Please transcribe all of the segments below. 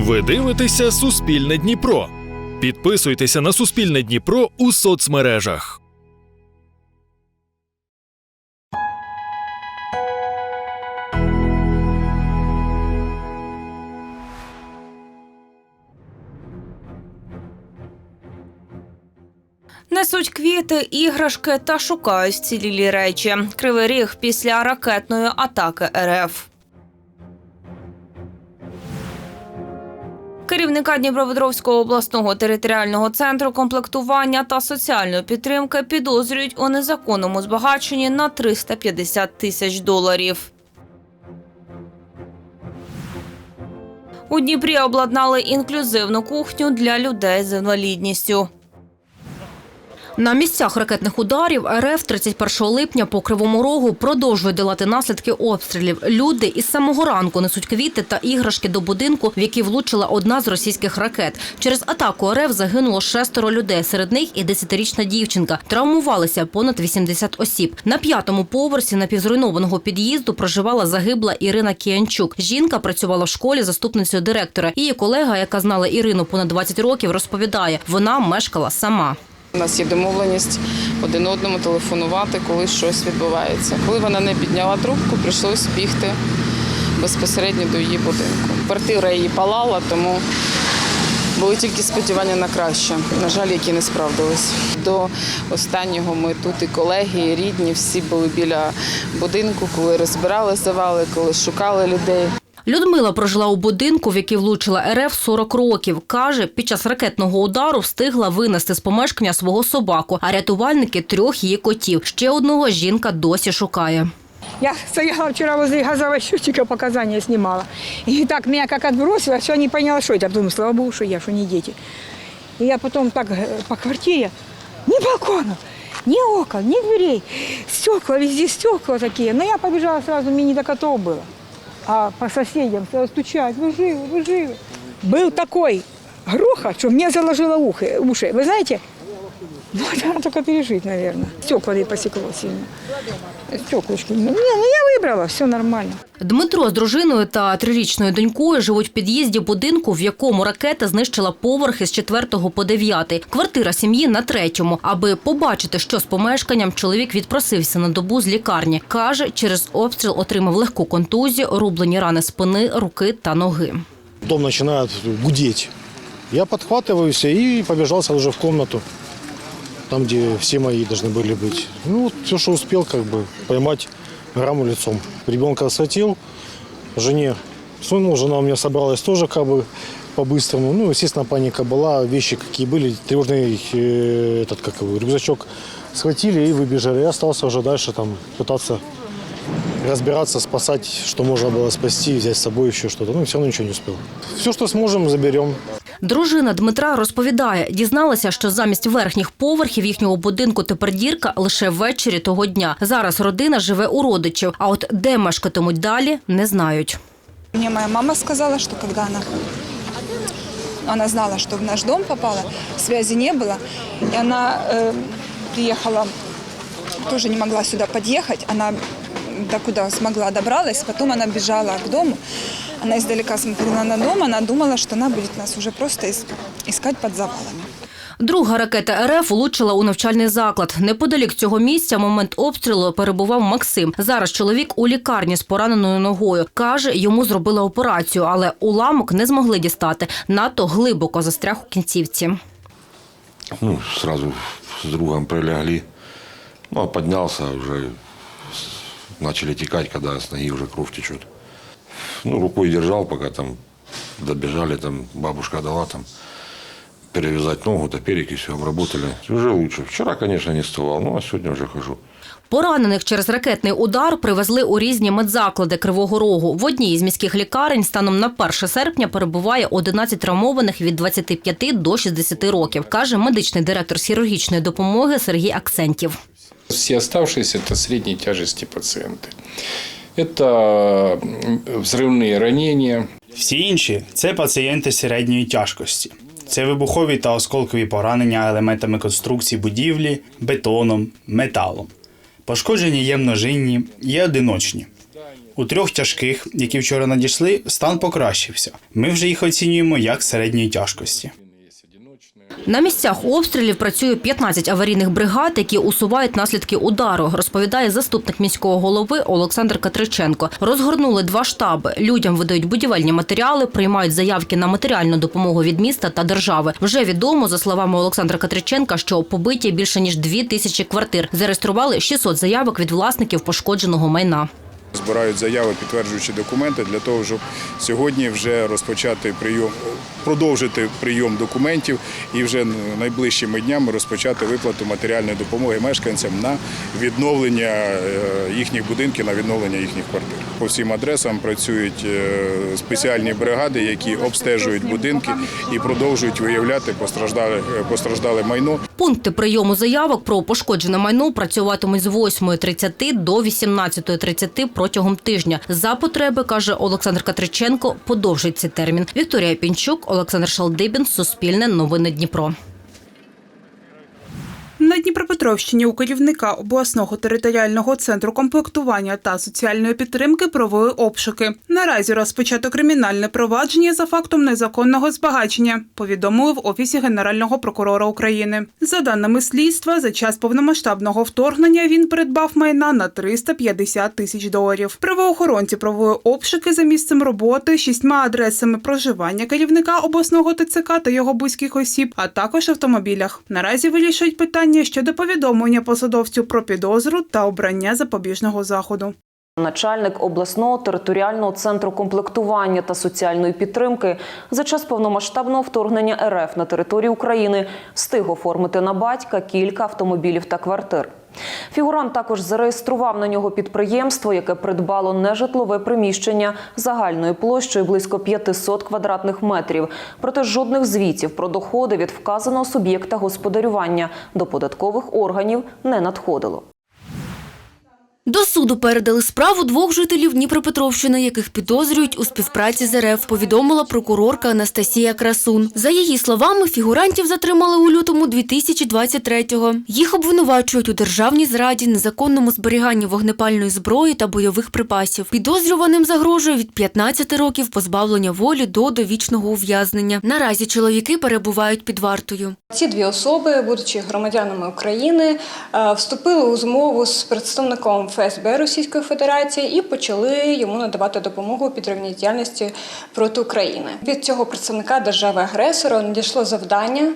Ви дивитеся Суспільне Дніпро. Підписуйтеся на Суспільне Дніпро у соцмережах. Несуть квіти, іграшки та шукають вцілілі речі. Кривий ріг після ракетної атаки РФ. Керівника Дніпропетровського обласного територіального центру комплектування та соціальної підтримки підозрюють у незаконному збагаченні на 350 тисяч доларів. У Дніпрі обладнали інклюзивну кухню для людей з інвалідністю. На місцях ракетних ударів РФ 31 липня по Кривому Рогу продовжують долати наслідки обстрілів. Люди із самого ранку несуть квіти та іграшки до будинку, в який влучила одна з російських ракет. Через атаку РФ загинуло шестеро людей. Серед них і 10-річна дівчинка. Травмувалися понад 80 осіб. На п'ятому поверсі напівзруйнованого під'їзду проживала загибла Ірина Кіянчук. Жінка працювала в школі заступницею директора. Її колега, яка знала Ірину понад 20 років, розповідає, вона мешкала сама. У нас є домовленість один одному телефонувати, коли щось відбувається. Коли вона не підняла трубку, прийшлось бігти безпосередньо до її будинку. Квартира її палала, тому були тільки сподівання на краще. На жаль, які не справдились. До останнього ми тут і колеги, і рідні, всі були біля будинку, коли розбирали завали, коли шукали людей. Людмила прожила у будинку, в який влучила РФ 40 років. Каже, під час ракетного удару встигла винести з помешкання свого собаку, а рятувальники трьох її котів. Ще одного жінка досі шукає. Я стояла вчера возле газового счетчика, показания снимала. И так меня как отбросило, все не поняла, что это. Думаю, слава богу, что я, что не дети. И я потом так э, по квартире, ни балконов, ни окон, ни дверей, стекла, везде стекла такие. Но я побежала сразу, мне не до котов было. А по соседям стала стучать, вы живы, вы живы. Был такой грохот, что мне заложило ухо, уши. Вы знаете, ну, это надо только пережить, наверное. Стекла и посекло сильно. Стеклышки. Ну, не, ну я выбрала, все нормально. Дмитро з дружиною та трирічною донькою живуть в під'їзді будинку, в якому ракета знищила поверхи з 4 по 9. Квартира сім'ї на третьому. Аби побачити, що з помешканням, чоловік відпросився на добу з лікарні. Каже, через обстріл отримав легку контузію, рублені рани спини, руки та ноги. Дом начинает гудеть. Я подхватываюсь и побежал сразу же в комнату, Там, где все мои должны были быть. Ну, все, что успел, как бы, поймать раму лицом. Ребенка схватил, жене сунул, жена у меня собралась тоже, как бы, по-быстрому. Ну, естественно, паника была, вещи какие были, тревожный э, этот, как его, рюкзачок схватили и выбежали. Я остался уже дальше там пытаться разбираться, спасать, что можно было спасти, взять с собой еще что-то. Ну, все равно ничего не успел. Все, что сможем, заберем. Дружина Дмитра розповідає, дізналася, що замість верхніх поверхів їхнього будинку тепер дірка лише ввечері того дня. Зараз родина живе у родичів, а от де мешкатимуть далі, не знають. Мне моя мама сказала, что когда она, она знала, что в наш дом попала, связи не было, и она э, приехала, тоже не могла сюда подъехать, она до куда смогла добралась, потом она бежала к дому, она издалека смотрела на дом, она думала, что она будет нас уже просто ис- искать под завалами. Друга ракета РФ влучила у навчальний заклад. Неподалік цього місця момент обстрілу перебував Максим. Зараз чоловік у лікарні з пораненою ногою. Каже, йому зробили операцію, але уламок не змогли дістати. Надто глибоко застряг у кінцівці. Ну, сразу с другом прилягли. Ну, а поднялся уже, с- начали текать, когда с ноги уже кровь течет. Ну, рукой держал, пока там добежали, там бабушка дала там перевязать ногу, топерик и все, обработали. Уже лучше. Вчера, конечно, не вставал, ну, а сегодня уже хожу. Поранених через ракетний удар привезли у різні медзаклади Кривого Рогу. В одній із міських лікарень станом на 1 серпня перебуває 11 травмованих від 25 до 60 років, каже медичний директор хірургічної допомоги Сергій Аксентів. Все оставшиеся – это средней тяжести пациенты. Это м, взрывные ранения, Всі інші це пацієнти середньої тяжкості. Це вибухові та осколкові поранення елементами конструкції будівлі, бетоном, металом. Пошкодження є множинні, є одиночні. У трьох тяжких, які вчора надійшли, стан покращився. Ми вже їх оцінюємо як середньої тяжкості. На місцях обстрілів працює 15 аварійних бригад, які усувають наслідки удару, розповідає заступник міського голови Олександр Катриченко. Розгорнули два штаби. Людям видають будівельні матеріали, приймають заявки на матеріальну допомогу від міста та держави. Вже відомо, за словами Олександра Катриченка, що побиті більше ніж дві тисячі квартир. Зареєстрували 600 заявок від власників пошкодженого майна. Збирають заяви, підтверджуючи документи для того, щоб сьогодні вже розпочати прийом, продовжити прийом документів і вже найближчими днями розпочати виплату матеріальної допомоги мешканцям на відновлення е, їхніх будинків, на відновлення їхніх квартир. По всім адресам працюють е, спеціальні бригади, які обстежують будинки і продовжують виявляти постраждале, постраждале майно. Пункти прийому заявок про пошкоджене майно працюватимуть з 8.30 до 18.30 протягом тижня. За потреби, каже Олександр Катриченко, подовжить цей термін. Вікторія Пінчук, Олександр Шалдибін, Суспільне, Новини Дніпро. Дніпропетровщині у керівника обласного територіального центру комплектування та соціальної підтримки провели обшуки. Наразі розпочато кримінальне провадження за фактом незаконного збагачення, повідомили в офісі генерального прокурора України. За даними слідства, за час повномасштабного вторгнення він придбав майна на 350 тисяч доларів. Правоохоронці провели обшуки за місцем роботи, шістьма адресами проживання керівника обласного ТЦК та його близьких осіб, а також автомобілях. Наразі вирішують питання щодо повідомлення посадовцю про підозру та обрання запобіжного заходу. Начальник обласного територіального центру комплектування та соціальної підтримки за час повномасштабного вторгнення РФ на територію України встиг оформити на батька кілька автомобілів та квартир. Фігурант також зареєстрував на нього підприємство, яке придбало нежитлове приміщення загальною площею близько 500 квадратних метрів. Проте жодних звітів про доходи від вказаного суб'єкта господарювання до податкових органів не надходило. До суду передали справу двох жителів Дніпропетровщини, яких підозрюють у співпраці з РФ, повідомила прокурорка Анастасія Красун. За її словами, фігурантів затримали у лютому 2023-го. Їх обвинувачують у державній зраді, незаконному зберіганні вогнепальної зброї та бойових припасів. Підозрюваним загрожує від 15 років позбавлення волі до довічного ув'язнення. Наразі чоловіки перебувають під вартою. Ці дві особи, будучи громадянами України, е, вступили у змову з представником ФСБ Російської Федерації і почали йому надавати допомогу у підривній діяльності проти України. Від цього представника держави-агресора надійшло завдання,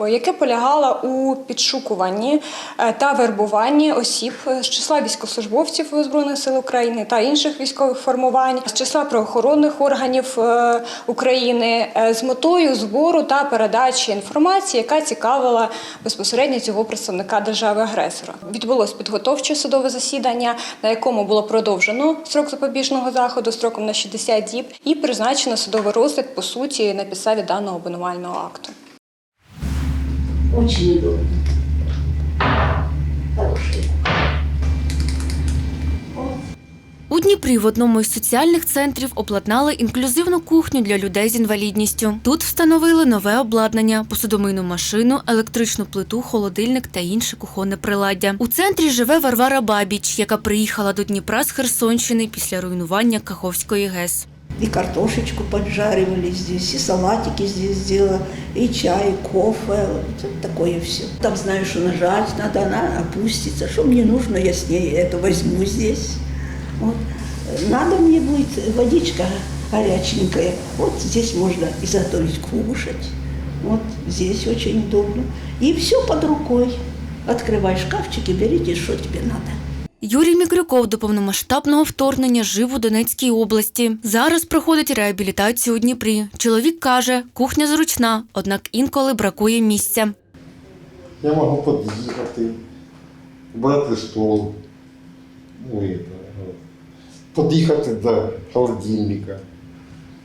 е, яке полягало у підшукуванні е, та вербуванні осіб з числа військовослужбовців Збройних сил України та інших військових формувань, з числа правоохоронних органів е, України з метою збору та передачі інформації, яка цікавила безпосередньо цього представника держави-агресора. Відбулось підготовче судове засідання, на якому було продовжено строк запобіжного заходу строком на 60 діб і призначено судовий розгляд по суті на підставі даного обвинувального акту. Очень удобно. Хороший. У Дніпрі в одному із соціальних центрів обладнали інклюзивну кухню для людей з інвалідністю. Тут встановили нове обладнання, посудомийну машину, електричну плиту, холодильник та інше кухонне приладдя. У центрі живе Варвара Бабіч, яка приїхала до Дніпра з Херсонщини після руйнування Каховської ГЕС. И картошечку поджаривали здесь, и салатики здесь сделала, и чай, и кофе, вот такое все. Там знаю, что нажать надо, она опустится. Что мне нужно, я с ней это возьму здесь. Вот. Надо мне будет водичка горяченькая. Вот здесь можно изготовить кушать. Вот здесь очень удобно. И все под рукой. Открывай шкафчик и берите, что тебе надо. Юрій Мікрюков до повномасштабного вторгнення жив у Донецькій області. Зараз проходить реабілітацію у Дніпрі. Чоловік каже, кухня зручна, однак інколи бракує місця. Я могу подъехать, брати стол, ну, это, подъехать до холодильника,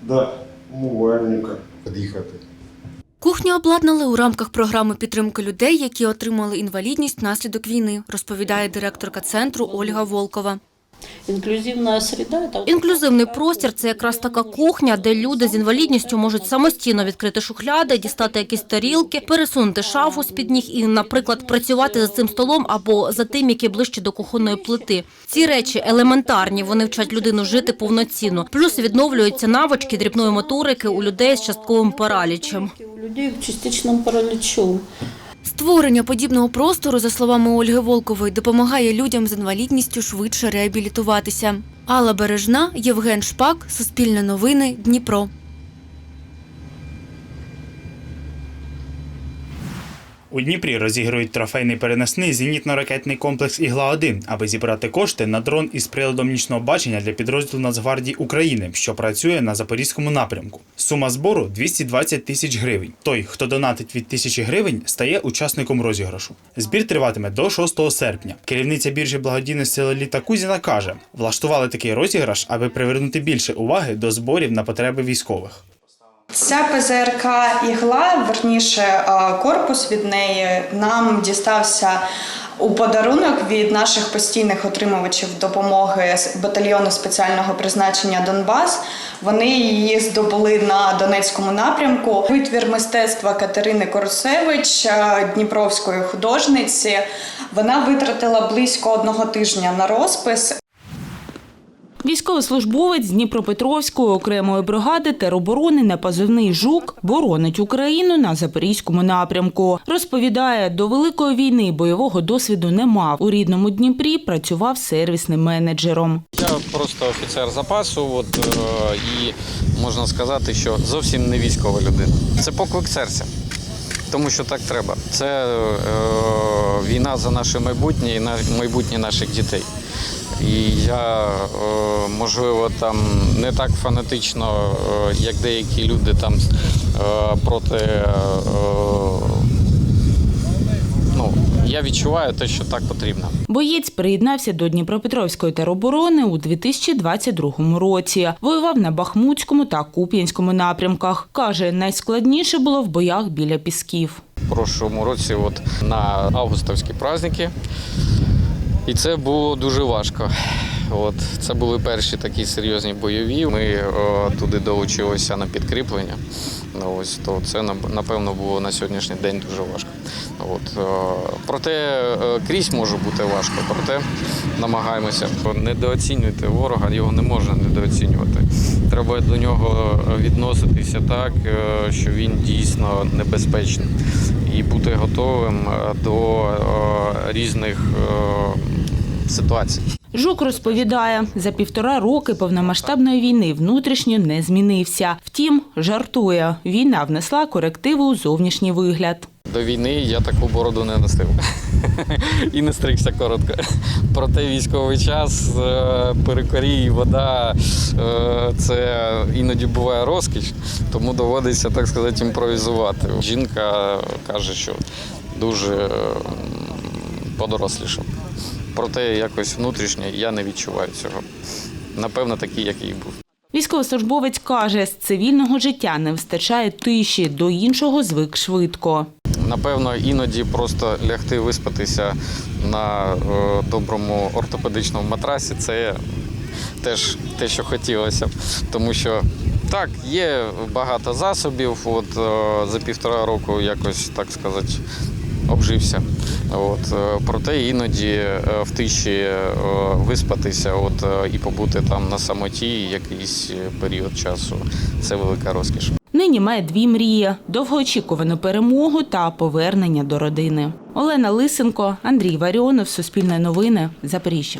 до умывальника, подъехать. Кухню обладнали у рамках програми підтримки людей, які отримали інвалідність внаслідок війни, розповідає директорка центру Ольга Волкова. Инклюзивная среда – Інклюзивний простір це якраз така кухня, де люди з інвалідністю можуть самостійно відкрити шухляди, дістати якісь тарілки, пересунути шафу з під ніг і, наприклад, працювати за цим столом або за тим, який ближче до кухонної плити. Ці речі елементарні, вони вчать людину жити повноцінно. Плюс відновлюються навички дрібної моторики у людей з частковим паралічем. у людей с частичным параличом. Створення подібного простору, за словами Ольги Волкової, допомагає людям з інвалідністю швидше реабілітуватися. Алла Бережна, Євген Шпак, Суспільне новини, Дніпро. У Дніпрі розігрують трофейний переносний зенітно-ракетний комплекс Ігла-1, аби зібрати кошти на дрон із приладом нічного бачення для підрозділу Нацгвардії України, що працює на запорізькому напрямку. Сума збору 220 тисяч гривень. Той, хто донатить від тисячі гривень, стає учасником розіграшу. Збір триватиме до 6 серпня. Керівниця біржі благодійності Лоліта Кузіна каже, влаштували такий розіграш, аби привернути більше уваги до зборів на потреби військових. Ця ПЗРК ігла, верніше е, корпус від неї, нам дістався у подарунок від наших постійних отримувачів допомоги батальйону спеціального призначення Донбас. Вони її здобули на Донецькому напрямку. Витвір мистецтва Катерини Корсевич, е, дніпровської художниці. Вона витратила близько одного тижня на розпис. Військовослужбовець Дніпропетровської окремої бригади тероборони на позивний «Жук» боронить Україну на Запорізькому напрямку. Розповідає, до Великої війни бойового досвіду не мав. У рідному Дніпрі працював сервісним менеджером. Я просто офіцер запасу, от, е, і можна сказати, що зовсім не військова людина. Це поклик серця, тому що так треба. Це е, війна за наше майбутнє і на майбутнє наших дітей. І я, е, можливо, там не так фанатично, е, як деякі люди там е, проти. Е, ну, я відчуваю те, що так потрібно. Боєць приєднався до Дніпропетровської тероборони у 2022 році. Воював на Бахмутському та Куп'янському напрямках. Каже, найскладніше було в боях біля пісків. В прошлому році от, на августовські праздники. І це було дуже важко. От, це були перші такі серйозні бойові. Ми о, туди долучилися на підкріплення. Ну, ось, то це напевно було на сьогоднішній день дуже важко. От, проте е, крізь може бути важко, проте намагаємося. Недооцінювати ворога, його не можна недооцінювати. Треба до нього відноситися так, е, що він дійсно небезпечний. І бути готовим до е, різних ситуацій. Жук розповідає, за півтора роки повномасштабної війни внутрішньо не змінився. Втім, жартує, війна внесла корективи у зовнішній вигляд. До війни я таку бороду не носив і не стригся коротко. Проте військовий час, перекорі, вода це іноді буває розкіш, тому доводиться, так сказати, імпровізувати. Жінка каже, що дуже подорослішав. Проте якось внутрішньо я не відчуваю цього. Напевно, такий, як і був. Військовослужбовець каже, з цивільного життя не вистачає тиші, до іншого звик швидко. Напевно, іноді просто лягти виспатися на доброму ортопедичному матрасі це теж те, що хотілося. Тому що так, є багато засобів. От за півтора року якось так сказати обжився. От, Проте іноді в тиші виспатися от, і побути там на самоті якийсь період часу це велика розкіш. Нині має дві мрії: довгоочікувану перемогу та повернення до родини. Олена Лисенко, Андрій Варіонов, Суспільне новини, Запоріжжя.